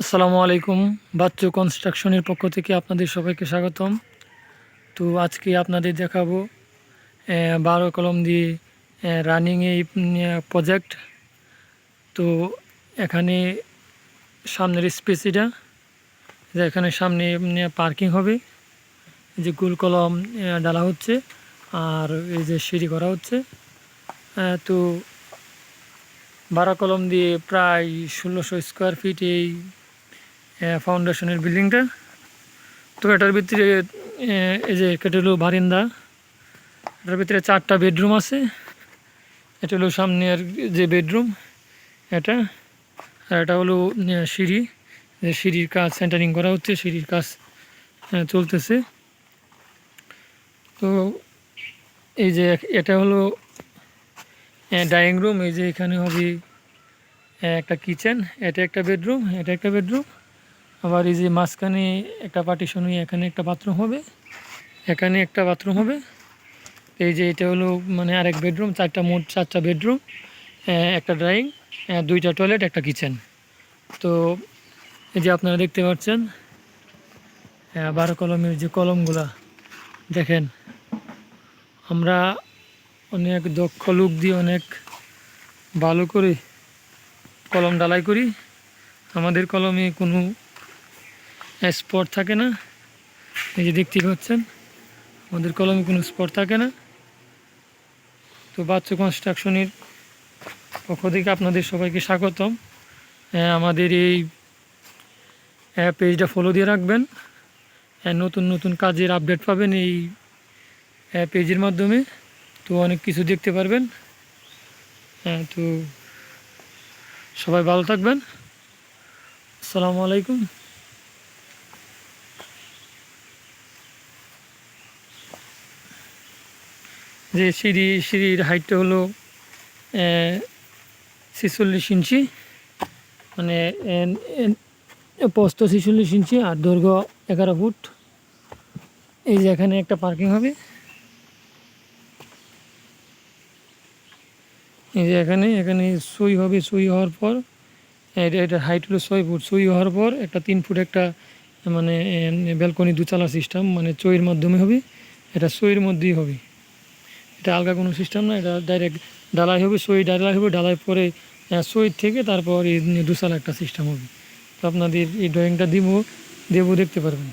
আসসালামু আলাইকুম। বাচ্চু কনস্ট্রাকশনের পক্ষ থেকে আপনাদের সবাইকে স্বাগতম। তো আজকে আপনাদের দেখাবো বারো কলম দিয়ে রানিং এই প্রজেক্ট তো এখানে সামনের স্পেস এটা, যে এখানে সামনে পার্কিং হবে। যে গোল কলম ডালা হচ্ছে, আর এই যে সিঁড়ি করা হচ্ছে। তো বারো কলম দিয়ে প্রায় ষোলোশো স্কোয়ার ফিট এই ফাউন্ডেশনের বিল্ডিংটা তো এটার ভিতরে এই যে এটা হলো বারিন্দা। এটার ভিতরে চারটা বেডরুম আছে। এটা হলো সামনের যে বেডরুম এটা। আর এটা হলো সিঁড়ি। যে সিঁড়ির কাজ সেন্টারিং করা হচ্ছে, সিঁড়ির কাজ চলতেছে। তো এই যে এটা হলো ডাইনিং রুম এই যে এখানে হবে একটা কিচেন এটা একটা বেডরুম এটা একটা বেডরুম আবার এই যে মাঝখানে একটা পার্টিশন হয়ে এখানে একটা বাথরুম হবে, এখানে একটা বাথরুম হবে। এই যে এটা হলো মানে আরেক বেডরুম চারটা মোট চারটা বেডরুম একটা ড্রয়িং দুইটা টয়লেট একটা কিচেন তো এই যে আপনারা দেখতে পাচ্ছেন বারো কলমের যে কলমগুলা, দেখেন, আমরা অনেক দক্ষ লোক দিয়ে অনেক ভালো করে কলম ডালাই করি। আমাদের কলমে কোনো স্পট থাকে না। এই যে দেখতে পাচ্ছেন আমাদের কলমে কোনো স্পট থাকে না। তো বাচ্চা কনস্ট্রাকশনের পক্ষ থেকে আপনাদের সবাইকে স্বাগতম। আহ, আমাদের এই পেজটা ফলো দিয়ে রাখবেন। আহ, নতুন নতুন কাজের আপডেট পাবেন এই পেজের মাধ্যমে। তো অনেক কিছু দেখতে পারবেন। হ্যাঁ তো সবাই ভালো থাকবেন। আসসালামু আলাইকুম। যে সিঁড়ি, সিঁড়ির হাইটটা হলো ছেচল্লিশ ইঞ্চি। মানে প্রস্থ ছেচল্লিশ ইঞ্চি আর দৈর্ঘ্য এগারো ফুট। এই যে এখানে একটা পার্কিং হবে। এই যে এখানে এখানে সই হবে, সই হওয়ার পর এটা হাইট হলো ছয় ফুট। সই হওয়ার পর একটা তিন ফুট একটা মানে ব্যালকনি দুচালা সিস্টেম মানে চইয়ের মাধ্যমে হবে। এটা সইয়ের মধ্যেই হবে। এটা আলগা কোনো সিস্টেম না, এটা ডাইরেক্ট ডালাই হবে, সই ডালাই হবে ডালাই পরে সই থেকে তারপর এই দুশাল একটা সিস্টেম হবে। তো আপনাদের এই ড্রয়িংটা দিব, দেবো, দেখতে পারবেন।